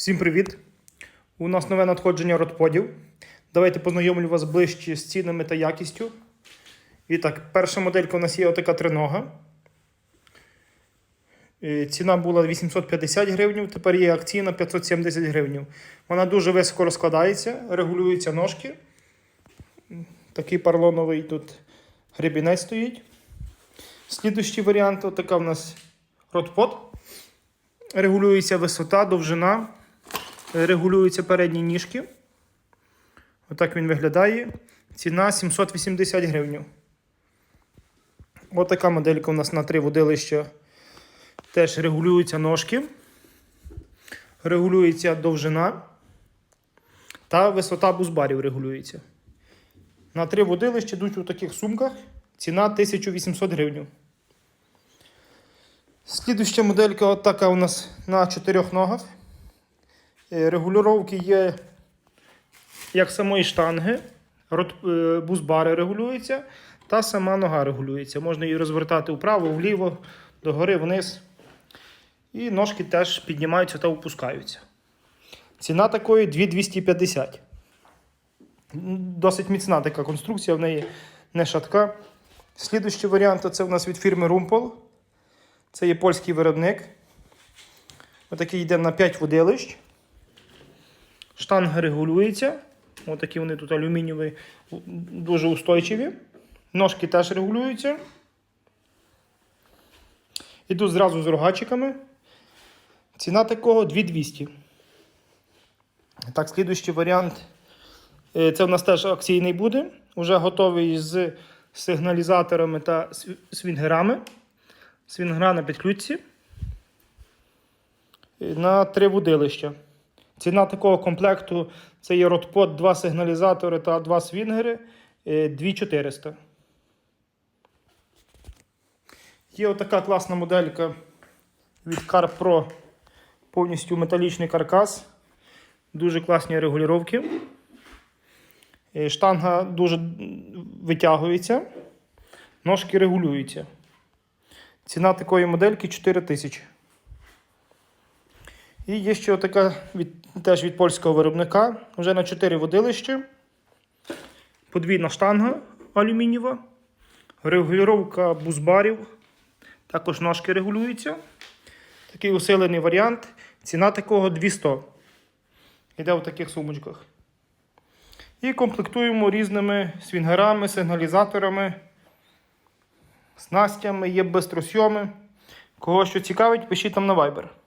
Всім привіт! У нас нове надходження родподів. Давайте познайомлю вас ближче з цінами та якістю. І так, перша моделька у нас є отака тринога. Е, Ціна була 850 гривень, тепер є акційна 570 гривень. Вона дуже високо розкладається, регулюються ножки. Такий парлоновий тут гребінець стоїть. Слідущий варіант отака у нас родпод. Регулюється висота, довжина, регулюються передні ніжки. Отак він виглядає. Ціна 780 гривень. Отака моделька у нас на три водилища. Теж регулюються ножки, регулюється довжина та висота бузбарів регулюється. На три водилища йдуть у таких сумках. Ціна 1800 гривень. Слідуща моделька от така у нас на чотирьох ногах. Е, Регулювання є як самої штанги, е, бузбари регулюються, та сама нога регулюється. Можна її розвертати вправо, вліво, догори, вниз. І ножки теж піднімаються та опускаються. Ціна такої 2250. Досить міцна така конструкція, в неї не шатка. Слідущий варіант це у нас від фірми Rumpel. Це є польський виробник. Отакий йде на 5 водилищ. Штанга регулюється. Отакі вони тут алюмінієві, дуже устойчиві. Ножки теж регулюються. Іду зразу з рогачиками. Ціна такого 2200. Так, слідуючий варіант. Е, Це у нас теж акційний буде. Уже готовий з сигналізаторами та свінгерами. Свінгра на підключці. Е, На три водилища. Ціна такого комплекту це є ротпод, два сигналізатори та два свінгери е, 2400. Є отака класна моделька від CarPro. Повністю металічний каркас. Дуже класні регулювання. Е, Штанга дуже витягується, ножки регулюються. Ціна такої модельки 4000. І є ще така від, теж від польського виробника. Вже на 4 водилища. Подвійна штанга алюмінієва. Регулювання бузбарів. Також ножки регулюються. Такий усилений варіант. Ціна такого 200. Йде в таких сумочках. І комплектуємо різними свінгерами, сигналізаторами, снастями, є бистросйоми. Кого що цікавить, пишіть там на Viber.